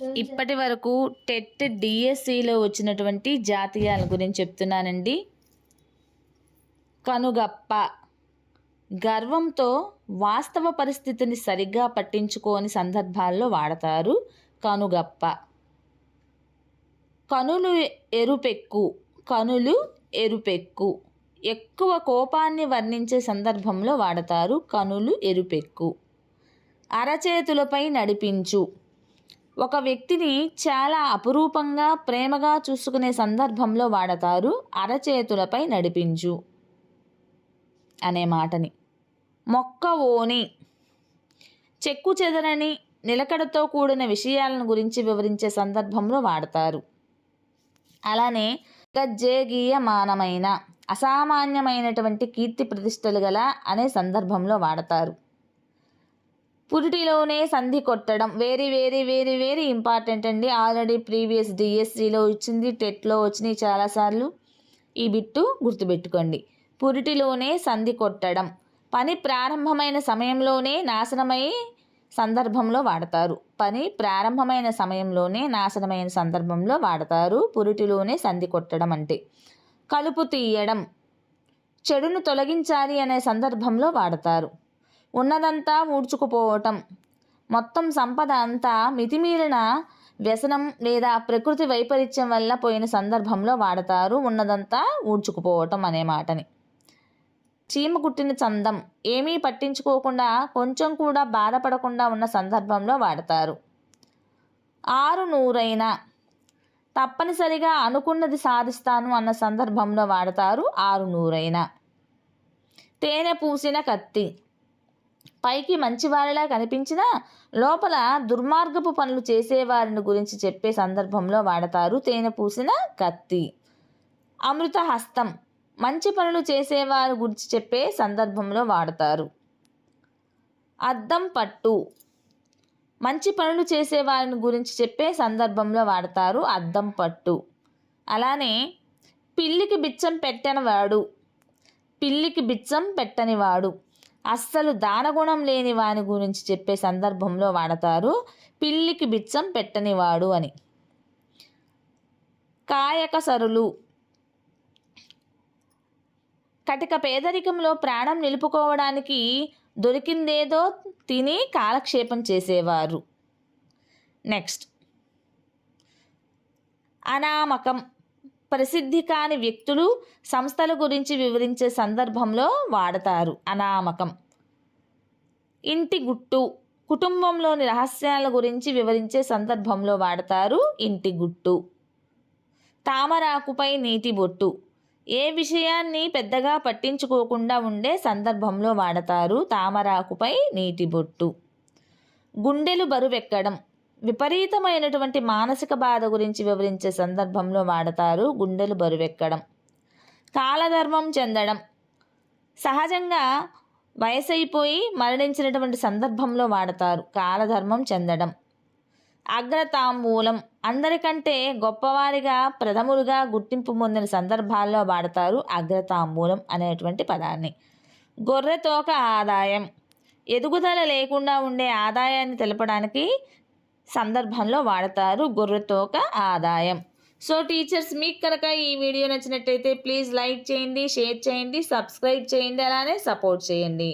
ఇప్పటి వరకు టెట్ డిఎస్సిలో వచ్చినటువంటి జాతీయాల గురించి చెప్తున్నానండి. కనుగప్ప. గర్వంతో వాస్తవ పరిస్థితిని సరిగ్గా పట్టించుకోని సందర్భాల్లో వాడతారు కనుగప్ప. కనులు ఎరుపెక్కు. కనులు ఎరుపెక్కు. ఎక్కువ కోపాన్ని వర్ణించే సందర్భంలో వాడతారు కనులు ఎరుపెక్కు. అరచేతులపై నడిపించు. ఒక వ్యక్తిని చాలా అపురూపంగా ప్రేమగా చూసుకునే సందర్భంలో వాడతారు అరచేతులపై నడిపించు అనే మాటని. మొక్క ఓని చెక్కు చెదరని నిలకడతో కూడిన విషయాలను గురించి వివరించే సందర్భంలో వాడతారు. అలానే గజ్జేగీయమానమైన అసామాన్యమైనటువంటి కీర్తి ప్రతిష్టలు గల అనే సందర్భంలో వాడతారు. పురిటిలోనే సంధి కొట్టడం. Very very very very important అండి. ఆల్రెడీ ప్రీవియస్ డిఎస్సిలో ఇచ్చింది టెట్లో వచ్చినాయి చాలాసార్లు. ఈ బిట్టు గుర్తుపెట్టుకోండి. పురిటిలోనే సంధి కొట్టడం. పని ప్రారంభమైన సమయంలోనే నాశనమై సందర్భంలో వాడతారు. పని ప్రారంభమైన సమయంలోనే నాశనమైన సందర్భంలో వాడతారు. పురిటిలోనే సంధి కొట్టడం అంటే కలుపు తీయడం. చెడును తొలగించాలి అనే సందర్భంలో వాడతారు. ఉన్నదంతా ఊడ్చుకుపోవటం. మొత్తం సంపద అంతా మితిమీరిన వ్యసనం లేదా ప్రకృతి వైపరీత్యం వల్ల పోయిన సందర్భంలో వాడతారు ఉన్నదంతా ఊడ్చుకుపోవటం అనే మాటని. చీమ కుట్టిన చందం ఏమీ పట్టించుకోకుండా కొంచెం కూడా బాధపడకుండా ఉన్న సందర్భంలో వాడతారు. ఆరు నూరైన తప్పనిసరిగా అనుకున్నది సాధిస్తాను అన్న సందర్భంలో వాడతారు ఆరు నూరైన. తేనె పూసిన కత్తి పైకి మంచివారిలా కనిపించినా లోపల దుర్మార్గపు పనులు చేసేవారిని గురించి చెప్పే సందర్భంలో వాడతారు తేనె పూసిన కత్తి. అమృత హస్తం. మంచి పనులు చేసేవారి గురించి చెప్పే సందర్భంలో వాడతారు. అద్దం పట్టు. మంచి పనులు చేసేవారిని గురించి చెప్పే సందర్భంలో వాడతారు అద్దం పట్టు. అలానే పిల్లికి బిచ్చం పెట్టనివాడు. పిల్లికి బిచ్చం పెట్టనివాడు. అస్సలు దానగుణం లేని వాని గురించి చెప్పే సందర్భంలో వాడతారు. పిల్లికి బిచ్చం పెట్టనివాడు అని. కాయక సరులు. కటిక పేదరికంలో ప్రాణం నిలుపుకోవడానికి దొరికిందేదో తిని కాలక్షేపం చేసేవారు. నెక్స్ట్. అనామకం. ప్రసిద్ధి కాని వ్యక్తులు సంస్థల గురించి వివరించే సందర్భంలో వాడతారు. అనామకం. ఇంటి గుట్టు. కుటుంబంలోని రహస్యాల గురించి వివరించే సందర్భంలో వాడతారు ఇంటి గుట్టు. తామరాకుపై నీటి బొట్టు. ఏ విషయాన్ని పెద్దగా పట్టించుకోకుండా ఉండే సందర్భంలో వాడతారు తామరాకుపై నీటి బొట్టు. గుండెలు బరువెక్కడం. విపరీతమైనటువంటి మానసిక బాధ గురించి వివరించే సందర్భంలో వాడతారు గుండెలు బరువెక్కడం కాలధర్మం చెందడం. సహజంగా వయసైపోయి మరణించినటువంటి సందర్భంలో వాడతారు కాలధర్మం చెందడం. అగ్రతాంబూలం అందరికంటే గొప్పవారిగా ప్రథములుగా గుర్తింపు పొందిన సందర్భాల్లో వాడతారు అగ్రతాంబూలం అనేటువంటి పదాన్ని. గొర్రెతోక ఆదాయం ఎదుగుదల లేకుండా ఉండే ఆదాయాన్ని తెలపడానికి సందర్భంలో వాడతారు గొర్రెతోక ఆదాయం. సో టీచర్స్ మీకు కనుక ఈ వీడియో నచ్చినట్టయితే ప్లీజ్ లైక్ చేయండి షేర్ చేయండి సబ్స్క్రైబ్ చేయండి అలానే సపోర్ట్ చేయండి.